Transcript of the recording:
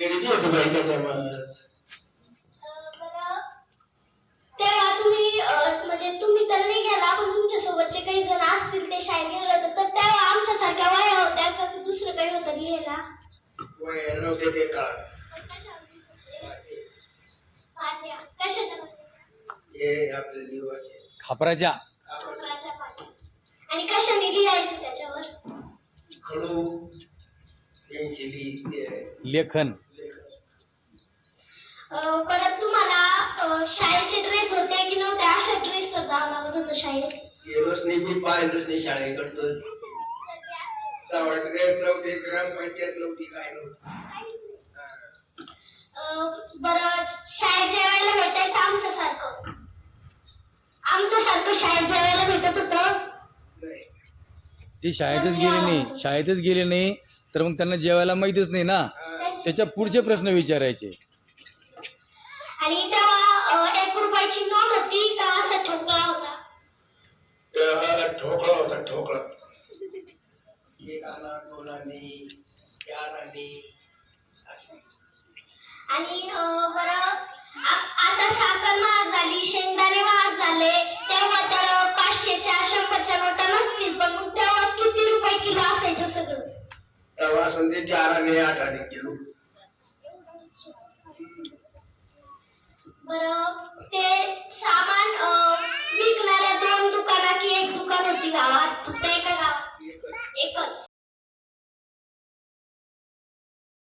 गरीबी होती बाई त्या टायमाला. तेव्हा तुम्ही अं, म्हणजे तुम्ही तर नाही गेला पण तुमच्या सोबतचे काही जण असतील ते शाळेत गेले होते तर तेव्हा आमच्यासारख्या वया होत्या का? दुसरं काही होतं लिहायला वय नव्हते ते काळ पाट्या. कशाच्या हे आपले दिवस खापराच्या. पाट्या. आणि कशाने लिहायचं त्याच्यावर? खडू पेन्सिली ते लेखन. परत तुम्हाला शाळेचे ड्रेस होते की नव्हते? अशा ड्रेस जावं लागत होतं शाळेत. गेलोच नाही मी पाहिलंच नाही शाळेकडचं तेव्हा ड्रेस नव्हते ग्रामपंचायत नव्हती काय नव्हती. अं, बरं शाळेत जेवायला भेटायचं आमच्यासारखं? आमच्यासारखं शाळेत जेवायला भेटत होतं. नाही. ते शाळेतच गेले नाही. शाळेतच गेले नाही तर मग त्यांना जेवायला माहितीच नाही ना. त्याच्या पुढचे प्रश्न विचारायचे. आणि तेव्हा एक रुपयाची नोट होती का असा ठोकळा होता. तेव्हा ठोकळा होता ठोकळा. आणा बरं आता साखर महाग झाली शेंगदाणे महाग झाले तेव्हा तर पाचशेच्या शंभरच्या नोटा नसतील पण मग तेव्हा किती रुपये किलो असायचं सगळं? तेव्हा समजे चार आणे आठ आणे किलो. बरं ते सामान अं,